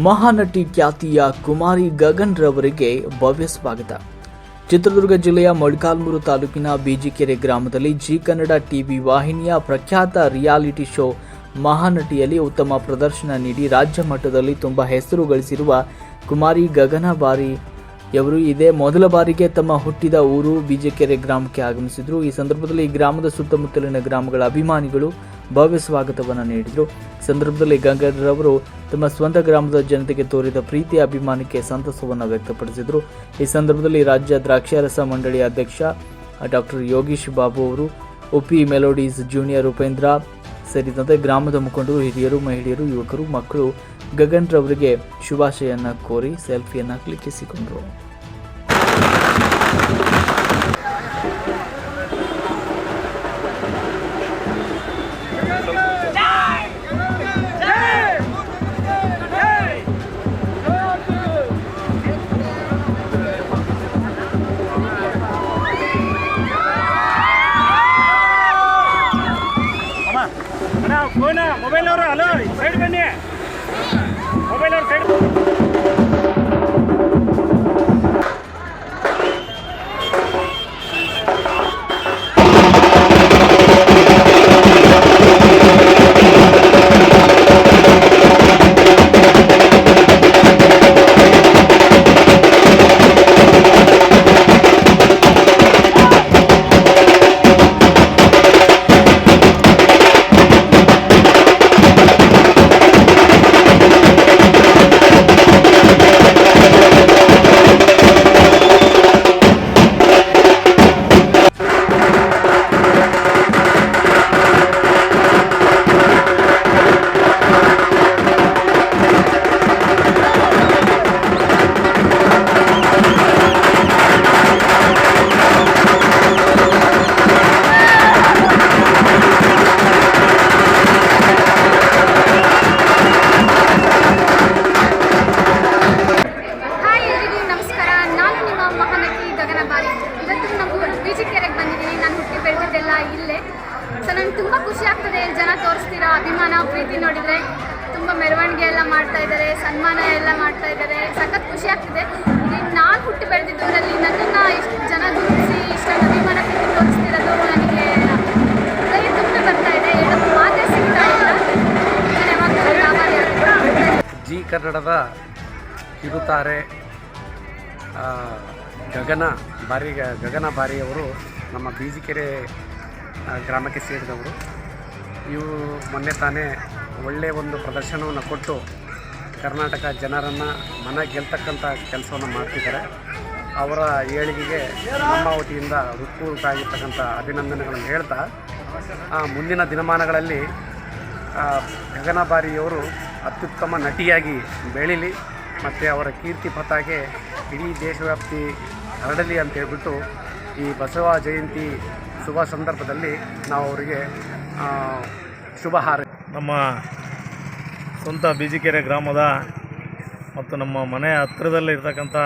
ಮಹಾನಟಿ ಖ್ಯಾತಿಯ ಕುಮಾರಿ ಗಗನ್ ರವರಿಗೆ ಭವ್ಯ ಸ್ವಾಗತ. ಚಿತ್ರದುರ್ಗ ಜಿಲ್ಲೆಯ ಮೊಳಕಾಲ್ಮೂರು ತಾಲೂಕಿನ ಬಿಜಿಕೆರೆ ಗ್ರಾಮದಲ್ಲಿ ಜಿ ಕನ್ನಡ ಟಿವಿ ವಾಹಿನಿಯ ಪ್ರಖ್ಯಾತ ರಿಯಾಲಿಟಿ ಶೋ ಮಹಾನಟಿಯಲ್ಲಿ ಉತ್ತಮ ಪ್ರದರ್ಶನ ನೀಡಿ ರಾಜ್ಯ ಮಟ್ಟದಲ್ಲಿ ತುಂಬ ಹೆಸರು ಗಳಿಸಿರುವ ಕುಮಾರಿ ಗಗನ ಬಾರಿ ಯವರು ಇದೇ ಮೊದಲ ಬಾರಿಗೆ ತಮ್ಮ ಹುಟ್ಟಿದ ಊರು ಬಿಜಿಕೆರೆ ಗ್ರಾಮಕ್ಕೆ ಆಗಮಿಸಿದ್ರು. ಈ ಸಂದರ್ಭದಲ್ಲಿ ಗ್ರಾಮದ ಸುತ್ತಮುತ್ತಲಿನ ಗ್ರಾಮಗಳ ಅಭಿಮಾನಿಗಳು ಭವ್ಯ ಸ್ವಾಗತವನ್ನು ನೀಡಿದರು. ಸಂದರ್ಭದಲ್ಲಿ ಸಂದರ್ಭದಲ್ಲಿ ಅವರು ತಮ್ಮ ಸ್ವಂತ ಗ್ರಾಮದ ಜನತೆಗೆ ತೋರಿದ ಪ್ರೀತಿ ಅಭಿಮಾನಕ್ಕೆ ಸಂತಸವನ್ನು ವ್ಯಕ್ತಪಡಿಸಿದರು. ಈ ಸಂದರ್ಭದಲ್ಲಿ ರಾಜ್ಯ ದ್ರಾಕ್ಷಾರಸ ಮಂಡಳಿ ಅಧ್ಯಕ್ಷ ಡಾಕ್ಟರ್ ಯೋಗೀಶ್ ಬಾಬು ಅವರು ಒಪಿ ಮೆಲೋಡೀಸ್ ಜೂನಿಯರ್ ಉಪೇಂದ್ರ ಸೇರಿದಂತೆ ಗ್ರಾಮದ ಮುಖಂಡರು, ಹಿರಿಯರು, ಮಹಿಳೆಯರು, ಯುವಕರು, ಮಕ್ಕಳು ಗಗನ್ ರವರಿಗೆ ಶುಭಾಶಯನ್ನ ಕೋರಿ ಸೆಲ್ಫಿಯನ್ನು ಕ್ಲಿಕ್ಕಿಸಿಕೊಂಡರು. ಸೊ ನನಗೆ ತುಂಬ ಖುಷಿ ಆಗ್ತದೆ. ಜನ ತೋರಿಸ್ತಿರೋ? ಅಭಿಮಾನ, ಪ್ರೀತಿ ನೋಡಿದರೆ ತುಂಬ ಮೆರವಣಿಗೆ ಎಲ್ಲ ಮಾಡ್ತಾ ಇದ್ದಾರೆ, ಸನ್ಮಾನ ಎಲ್ಲ ಮಾಡ್ತಾ ಇದ್ದಾರೆ. ಸಖತ್ ಖುಷಿ ಆಗ್ತಿದೆ. ನಾನು ಹುಟ್ಟಿ ಬೆಳೆದಿದ್ದರಲ್ಲಿ ನನ್ನನ್ನು ಇಷ್ಟು ಜನ ಗುರುತಿಸಿ ಇಷ್ಟೊಂದು ಅಭಿಮಾನ ಪ್ರೀತಿ ತೋರಿಸ್ತಿರೋದು ನನಗೆ ಕೈ ತುಂಬ ಬರ್ತಾ ಇದೆ. ಮಾತೇ ಸಿಗ್ತಾ ಇಲ್ಲ. ಜಿ ಕನ್ನಡದ ಇರುತ್ತಾರೆ ಗಗನ ಬಾರಿ, ಗಗನ ಬಾರಿಯವರು ನಮ್ಮ ಬೀಜಿಕೆರೆ ಗ್ರಾಮಕ್ಕೆ ಸೇರಿದವರು. ಇವು ಮೊನ್ನೆ ತಾನೇ ಒಳ್ಳೆಯ ಒಂದು ಪ್ರದರ್ಶನವನ್ನು ಕೊಟ್ಟು ಕರ್ನಾಟಕ ಜನರನ್ನು ಮನ ಗೆಲ್ತಕ್ಕಂಥ ಕೆಲಸವನ್ನು ಮಾಡ್ತಿದ್ದಾರೆ. ಅವರ ಏಳಿಗೆಗೆ ನಮ್ಮ ವತಿಯಿಂದ ಆಗಿರ್ತಕ್ಕಂಥ ಅಭಿನಂದನೆಗಳನ್ನು ಹೇಳ್ತಾ ಮುಂದಿನ ದಿನಮಾನಗಳಲ್ಲಿ ಗಗನಬಾರಿಯವರು ಗಗನ ಬಾರಿಯವರು ಅತ್ಯುತ್ತಮ ನಟಿಯಾಗಿ ಬೆಳೀಲಿ, ಮತ್ತು ಅವರ ಕೀರ್ತಿ ಪತಾಕೆ ಇಡೀ ದೇಶವ್ಯಾಪ್ತಿ ಹರಡಲಿ ಅಂತ ಹೇಳ್ಬಿಟ್ಟು ಈ ಬಸವ ಜಯಂತಿ ಶುಭ ಸಂದರ್ಭದಲ್ಲಿ ನಾವು ಅವರಿಗೆ ಶುಭ ಹಾರ ನಮ್ಮ ಸ್ವಂತ ಬೀಜಿಕೆರೆ ಗ್ರಾಮದ ಮತ್ತು ನಮ್ಮ ಮನೆಯ ಹತ್ತಿರದಲ್ಲಿ ಇರ್ತಕ್ಕಂಥ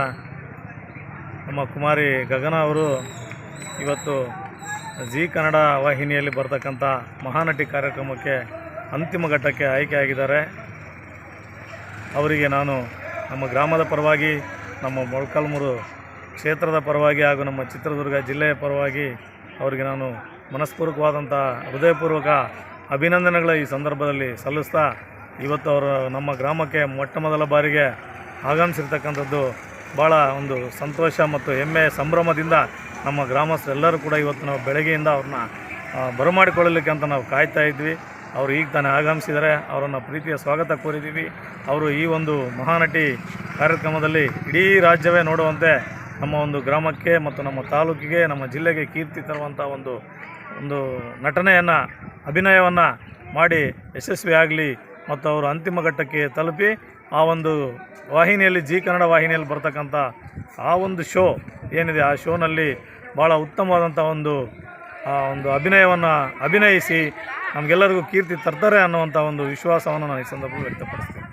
ನಮ್ಮ ಕುಮಾರಿ ಗಗನ ಅವರು ಇವತ್ತು ಜಿ ಕನ್ನಡ ವಾಹಿನಿಯಲ್ಲಿ ಬರ್ತಕ್ಕಂಥ ಮಹಾನಟಿ ಕಾರ್ಯಕ್ರಮಕ್ಕೆ ಅಂತಿಮ ಘಟ್ಟಕ್ಕೆ ಆಯ್ಕೆಯಾಗಿದ್ದಾರೆ. ಅವರಿಗೆ ನಾನು ನಮ್ಮ ಗ್ರಾಮದ ಪರವಾಗಿ, ನಮ್ಮ ಮೊಳಕಾಲ್ಮೂರು ಕ್ಷೇತ್ರದ ಪರವಾಗಿ ಹಾಗೂ ನಮ್ಮ ಚಿತ್ರದುರ್ಗ ಜಿಲ್ಲೆಯ ಪರವಾಗಿ ಅವರಿಗೆ ನಾನು ಮನಸ್ಪೂರ್ವಕವಾದಂಥ ಹೃದಯಪೂರ್ವಕ ಅಭಿನಂದನೆಗಳ ಈ ಸಂದರ್ಭದಲ್ಲಿ ಸಲ್ಲಿಸ್ತಾ ಇವತ್ತು ಅವರು ನಮ್ಮ ಗ್ರಾಮಕ್ಕೆ ಮೊಟ್ಟ ಮೊದಲ ಬಾರಿಗೆ ಆಗಮಿಸಿರ್ತಕ್ಕಂಥದ್ದು ಭಾಳ ಒಂದು ಸಂತೋಷ ಮತ್ತು ಹೆಮ್ಮೆ ಸಂಭ್ರಮದಿಂದ ನಮ್ಮ ಗ್ರಾಮಸ್ಥರೆಲ್ಲರೂ ಕೂಡ ಇವತ್ತು ನಾವು ಬೆಳಗ್ಗೆಯಿಂದ ಅವ್ರನ್ನ ಬರಮಾಡಿಕೊಳ್ಳಲಿಕ್ಕೆ ಅಂತ ನಾವು ಕಾಯ್ತಾ ಇದ್ವಿ. ಅವರು ಈಗ ತಾನೇ ಆಗಮಿಸಿದರೆ ಅವರನ್ನು ಪ್ರೀತಿಯ ಸ್ವಾಗತ ಕೋರಿದ್ದೀವಿ. ಅವರು ಈ ಒಂದು ಮಹಾನಟಿ ಕಾರ್ಯಕ್ರಮದಲ್ಲಿ ಇಡೀ ರಾಜ್ಯವೇ ನೋಡುವಂತೆ ನಮ್ಮ ಒಂದು ಗ್ರಾಮಕ್ಕೆ ಮತ್ತು ನಮ್ಮ ತಾಲೂಕಿಗೆ, ನಮ್ಮ ಜಿಲ್ಲೆಗೆ ಕೀರ್ತಿ ತರುವಂಥ ಒಂದು ಒಂದು ನಟನೆಯನ್ನು, ಅಭಿನಯವನ್ನು ಮಾಡಿ ಯಶಸ್ವಿ ಆಗಲಿ ಮತ್ತು ಅವರು ಅಂತಿಮ ಘಟ್ಟಕ್ಕೆ ತಲುಪಿ ಆ ಒಂದು ವಾಹಿನಿಯಲ್ಲಿ, ಜಿ ಕನ್ನಡ ವಾಹಿನಿಯಲ್ಲಿ ಬರ್ತಕ್ಕಂಥ ಆ ಒಂದು ಶೋ ಏನಿದೆ, ಆ ಶೋನಲ್ಲಿ ಭಾಳ ಉತ್ತಮವಾದಂಥ ಒಂದು, ಆ ಒಂದು ಅಭಿನಯವನ್ನು ಅಭಿನಯಿಸಿ ನಮಗೆಲ್ಲರಿಗೂ ಕೀರ್ತಿ ತರ್ತಾರೆ ಅನ್ನುವಂಥ ಒಂದು ವಿಶ್ವಾಸವನ್ನು ನಾನು ಈ ಸಂದರ್ಭದಲ್ಲಿ ವ್ಯಕ್ತಪಡಿಸ್ತೀನಿ.